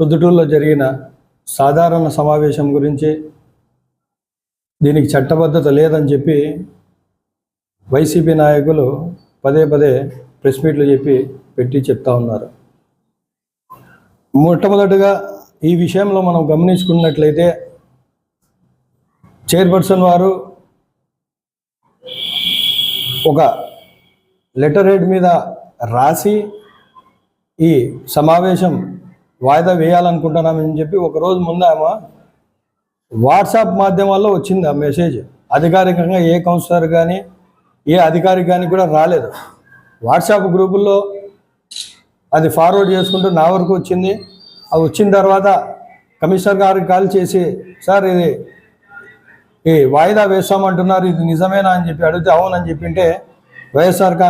ప్రొద్దుటూరులో జరిగిన సాధారణ సమావేశం గురించి దీనికి చట్టబద్ధత లేదని చెప్పి వైసీపీ నాయకులు పదే పదే ప్రెస్ మీట్లు చెప్పి పెట్టి చెప్తా ఉన్నారు. మొట్టమొదటిగా ఈ విషయంలో మనం గమనించుకున్నట్లయితే చైర్పర్సన్ వారు ఒక లెటర్ హెడ్ మీద రాసి ఈ సమావేశం వాయిదా వేయాలనుకుంటున్నామని చెప్పి ఒకరోజు ముందు ఆమె వాట్సాప్ మాధ్యమాల్లో వచ్చింది ఆ మెసేజ్. అధికారికంగా ఏ కౌన్సిలర్ కానీ ఏ అధికారి కానీ కూడా రాలేదు. వాట్సాప్ గ్రూపుల్లో అది ఫార్వర్డ్ చేసుకుంటూ నా వరకు వచ్చింది. అది వచ్చిన తర్వాత కమిషనర్ గారికి కాల్ చేసి సార్ ఇది ఈ వాయిదా వేస్తామంటున్నారు ఇది నిజమేనా అని చెప్పి అడిగితే అవునని చెప్పింటే వైఎస్ఆర్ కా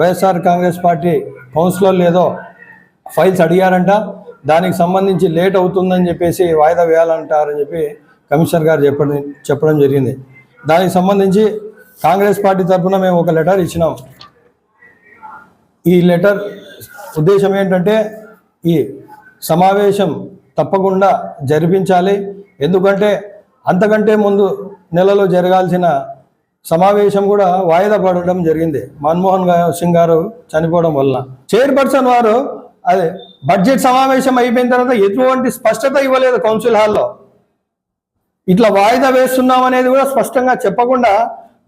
వైఎస్ఆర్ కాంగ్రెస్ పార్టీ కౌన్సిలర్ లేదో ఫైల్స్ అడిగారంట. దానికి సంబంధించి లేట్ అవుతుందని చెప్పేసి వాయిదా వేయాలంటారని చెప్పి కమిషనర్ గారు చెప్పడం చెప్పడం జరిగింది. దానికి సంబంధించి కాంగ్రెస్ పార్టీ తరఫున మేము ఒక లెటర్ ఇచ్చినాం. ఈ లెటర్ ఉద్దేశం ఏంటంటే ఈ సమావేశం తప్పకుండా జరిపించాలి. ఎందుకంటే అంతకంటే ముందు నెలలో జరగాల్సిన సమావేశం కూడా వాయిదా పడడం జరిగింది. మన్మోహన్ సింగ్ గారు చనిపోవడం వల్ల చైర్పర్సన్ వారు అదే బడ్జెట్ సమావేశం అయిపోయిన తర్వాత ఎటువంటి స్పష్టత ఇవ్వలేదు కౌన్సిల్ హాల్లో. ఇట్లా వాయిదా వేస్తున్నాం అనేది కూడా స్పష్టంగా చెప్పకుండా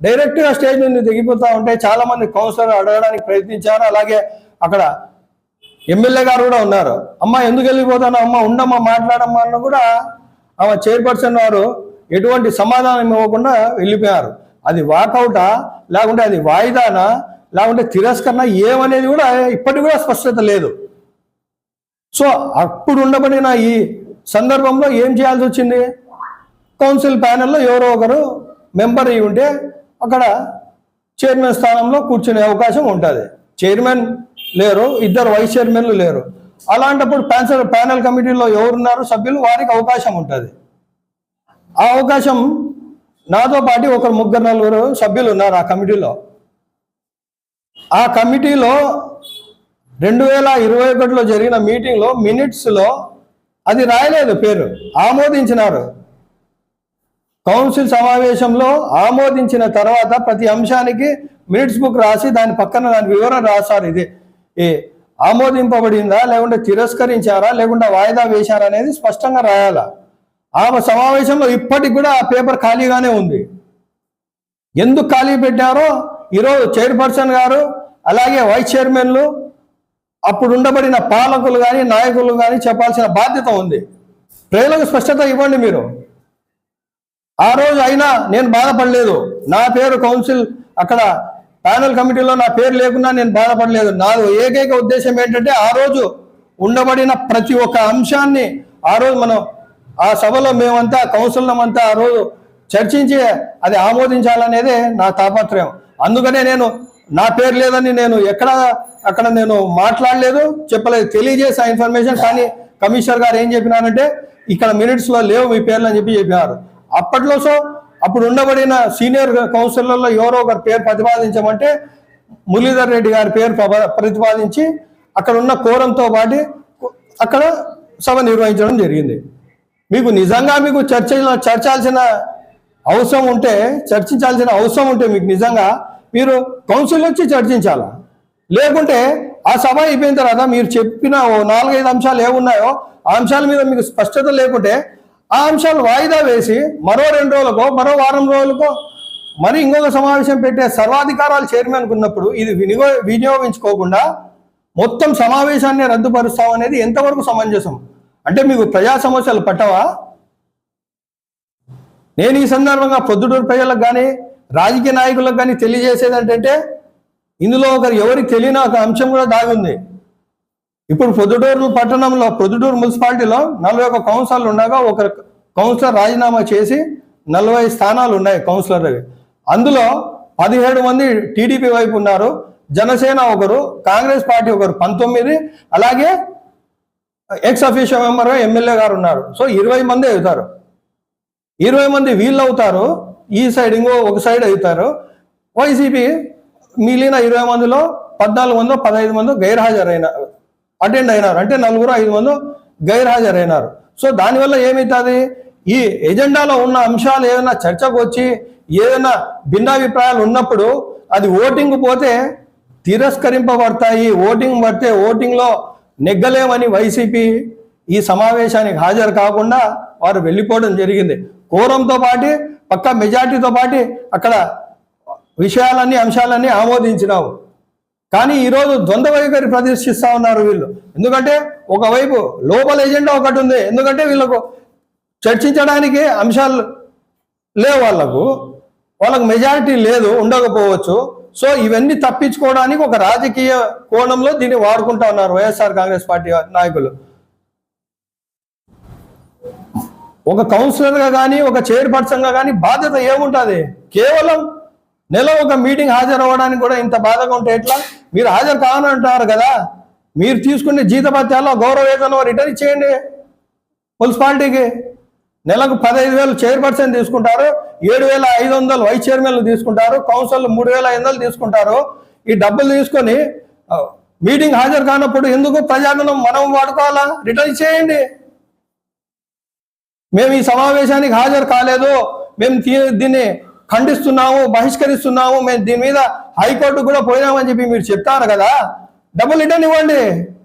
డైరెక్ట్గా స్టేజ్ నుండి దిగిపోతూ ఉంటే చాలా మంది కౌన్సిలర్ అడగడానికి ప్రయత్నించారు. అలాగే అక్కడ ఎమ్మెల్యే గారు కూడా ఉన్నారు. అమ్మ ఎందుకు వెళ్ళిపోతాను అమ్మ ఉండమ్మా మాట్లాడమ్మా అన్న కూడా ఆమె చైర్పర్సన్ వారు ఎటువంటి సమాధానం ఇవ్వకుండా వెళ్ళిపోయారు. అది వాకౌటా లేకుంటే అది వాయిదానా లేకుంటే తిరస్కరణ ఏమనేది కూడా ఇప్పటికి కూడా స్పష్టత లేదు. సో అప్పుడు ఉండబడిన ఈ సందర్భంలో ఏం చేయాల్సి వచ్చింది? కౌన్సిల్ ప్యానెల్లో ఎవరో ఒకరు మెంబర్ అయి ఉంటే అక్కడ చైర్మన్ స్థానంలో కూర్చునే అవకాశం ఉంటుంది. చైర్మన్ లేరు ఇద్దరు వైస్ చైర్మన్లు లేరు. అలాంటప్పుడు ప్యాన్సల్ ప్యానెల్ కమిటీలో ఎవరున్నారు సభ్యులు? వారికి అవకాశం ఉంటుంది. ఆ అవకాశం నాతో పాటు ఒక ముగ్గురు నలుగురు సభ్యులు ఉన్నారు ఆ కమిటీలో. ఆ కమిటీలో రెండు వేల ఇరవై ఒకటిలో జరిగిన మీటింగ్లో మినిట్స్లో అది రాయలేదు పేరు. ఆమోదించినారు. కౌన్సిల్ సమావేశంలో ఆమోదించిన తర్వాత ప్రతి అంశానికి మినిట్స్ బుక్ రాసి దాని పక్కన దాని వివరణ రాశారు ఇది. ఏ ఆమోదింపబడిందా లేకుంటే తిరస్కరించారా లేకుంటే వాయిదా వేశారా అనేది స్పష్టంగా రాయాల? ఆమె సమావేశంలో ఇప్పటికి కూడా ఆ పేపర్ ఖాళీగానే ఉంది. ఎందుకు ఖాళీ పెట్టారో? ఈరోజు చైర్పర్సన్ గారు అలాగే వైస్ చైర్మన్లు అప్పుడు ఉండబడిన పాలకులు కానీ నాయకులు కానీ చెప్పాల్సిన బాధ్యత ఉంది. ప్రజలకు స్పష్టత ఇవ్వండి మీరు. ఆ రోజు అయినా నేను బాధపడలేదు. నా పేరు కౌన్సిల్ అక్కడ ప్యానల్ కమిటీలో నా పేరు లేకున్నా నేను బాధపడలేదు. నా ఏకైక ఉద్దేశం ఏంటంటే ఆ రోజు ఉండబడిన ప్రతి ఒక్క అంశాన్ని ఆ రోజు మనం ఆ సభలో మేమంతా కౌన్సిల్మంతా ఆ రోజు చర్చించి అది ఆమోదించాలనేదే నా తాపత్రయం. అందుకనే నేను నా పేరు లేదని నేను ఎక్కడ అక్కడ నేను మాట్లాడలేదు చెప్పలేదు. తెలియజేసే ఆ ఇన్ఫర్మేషన్ కానీ కమిషనర్ గారు ఏం చెప్పినారంటే ఇక్కడ మినిట్స్లో లేవు మీ పేర్లు అని చెప్పి చెప్పినారు. అప్పట్లో సో అప్పుడు ఉండబడిన సీనియర్ కౌన్సిలర్లో ఎవరో ఒకరి పేరు ప్రతిపాదించమంటే మురళీధర్ రెడ్డి గారి పేరు ప్రతిపాదించి అక్కడ ఉన్న కోరంతో పాటు అక్కడ సభ నిర్వహించడం జరిగింది. మీకు నిజంగా మీకు చర్చ చర్చాల్సిన అవసరం ఉంటే చర్చించాల్సిన అవసరం ఉంటే మీకు నిజంగా మీరు కౌన్సిల్ వచ్చి చర్చించాలా? లేకుంటే ఆ సభ అయిపోయిన తర్వాత మీరు చెప్పిన ఓ నాలుగైదు అంశాలు ఏమున్నాయో ఆ అంశాల మీద మీకు స్పష్టత లేకుంటే ఆ అంశాలు వాయిదా వేసి మరో రెండు రోజులకో మరో వారం రోజులకో మరి ఇంకొక సమావేశం పెట్టే సర్వాధికారాలు చైర్మన్ ఉన్నప్పుడు ఇది వినియో వినియోగించుకోకుండా మొత్తం సమావేశాన్ని రద్దుపరుస్తాం అనేది ఎంతవరకు సమంజసం? అంటే మీకు ప్రజా సమస్యలు పట్టవా? నేను ఈ సందర్భంగా పొద్దుటూరు ప్రజలకు కానీ రాజకీయ నాయకులకు కానీ తెలియజేసేది ఏంటంటే ఇందులో ఒకరు ఎవరికి తెలియని ఒక అంశం కూడా దాగి ఉంది. ఇప్పుడు పొద్దుటూరు పట్టణంలో పొద్దుటూరు మున్సిపాలిటీలో నలభై ఒక కౌన్సిలర్లు ఉండగా ఒక కౌన్సిలర్ రాజీనామా చేసి నలభై స్థానాలు ఉన్నాయి కౌన్సిలర్వి అందులో పదిహేడు మంది టీడీపీ వైపు ఉన్నారు. జనసేన ఒకరు కాంగ్రెస్ పార్టీ ఒకరు పంతొమ్మిది అలాగే ఎక్స్ అఫీషియల్ మెంబర్ ఎమ్మెల్యే గారు ఉన్నారు. సో ఇరవై మంది అవుతారు. ఇరవై మంది వీళ్ళు అవుతారు. ఈ సైడ్ ఇంకో ఒక సైడ్ అవుతారు. వైసీపీ మిగిలిన ఇరవై మందిలో పద్నాలుగు మందో పదహైదు మందో గైర్హాజరైన అటెండ్ అయినారు. అంటే నలుగురు ఐదు మందో గైర్హాజరైనారు. సో దానివల్ల ఏమవుతుంది ఈ ఎజెండాలో ఉన్న అంశాలు ఏదైనా చర్చకు వచ్చి ఏదైనా భిన్నాభిప్రాయాలు ఉన్నప్పుడు అది ఓటింగ్ పోతే తిరస్కరింపబడతాయి. ఓటింగ్ పడితే ఓటింగ్లో నెగ్గలేమని వైసీపీ ఈ సమావేశానికి హాజరు కాకుండా వారు వెళ్ళిపోవడం జరిగింది. కోరంతో పాటు పక్క మెజార్టీతో పాటు అక్కడ విషయాలన్నీ అంశాలన్నీ ఆమోదించినావు. కానీ ఈరోజు ద్వంద్వ వైఖరి ప్రదర్శిస్తూ ఉన్నారు వీళ్ళు. ఎందుకంటే ఒకవైపు లోపల ఎజెండా ఒకటి ఉంది. ఎందుకంటే వీళ్ళకు చర్చించడానికి అంశాలు లేవు వాళ్ళకు. వాళ్ళకు మెజారిటీ లేదు ఉండకపోవచ్చు. సో ఇవన్నీ తప్పించుకోవడానికి ఒక రాజకీయ కోణంలో దీన్ని వాడుకుంటా ఉన్నారు వైఎస్ఆర్ కాంగ్రెస్ పార్టీ నాయకులు. ఒక కౌన్సిలర్గా కానీ ఒక చైర్పర్సన్గా కానీ బాధ్యత ఏముంటుంది? కేవలం నెల ఒక మీటింగ్ హాజరు అవ్వడానికి కూడా ఇంత బాధగా ఉంటే ఎట్లా? మీరు హాజరు కావాలంటున్నారు కదా? మీరు తీసుకునే జీతభత్యాల్లో గౌరవ వేతనం రిటర్న్ ఇచ్చేయండి మున్సిపాలిటీకి. నెలకు పదహైదు వేలు చైర్పర్సన్ తీసుకుంటారు ఏడు వేల ఐదు వందలు వైస్ చైర్మన్లు తీసుకుంటారు కౌన్సిల్ మూడు వేల ఐదు వందలు తీసుకుంటారు. ఈ డబ్బులు తీసుకొని మీటింగ్ హాజరు కానప్పుడు ఎందుకు ప్రజాధనం మనం వాడుకోవాలా? రిటర్న్ చేయండి మేము ఈ సమావేశానికి హాజరు కాలేదు. మేము దీన్ని ఖండిస్తున్నాము బహిష్కరిస్తున్నాము మేము దీని మీద హైకోర్టు కూడా పోయినామని చెప్పి మీరు చెప్తారు కదా. డబ్బులు రిటర్న్ ఇవ్వండి.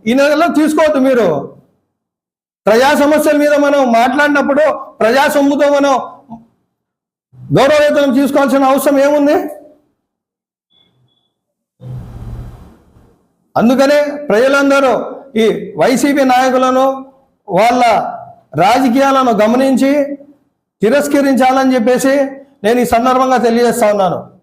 ఈ నెలలో తీసుకోవద్దు మీరు. ప్రజా సమస్యల మీద మనం మాట్లాడినప్పుడు ప్రజా సొమ్ముతో మనం గౌరవవేతనం తీసుకోవాల్సిన అవసరం ఏముంది? అందుకనే ప్రజలందరూ ఈ వైసీపీ నాయకులను వాళ్ళ రాజకీయాలను గమనించి తిరస్కరించాలని చెప్పేసి నేను ఈ సందర్భంగా తెలియజేస్తా ఉన్నాను.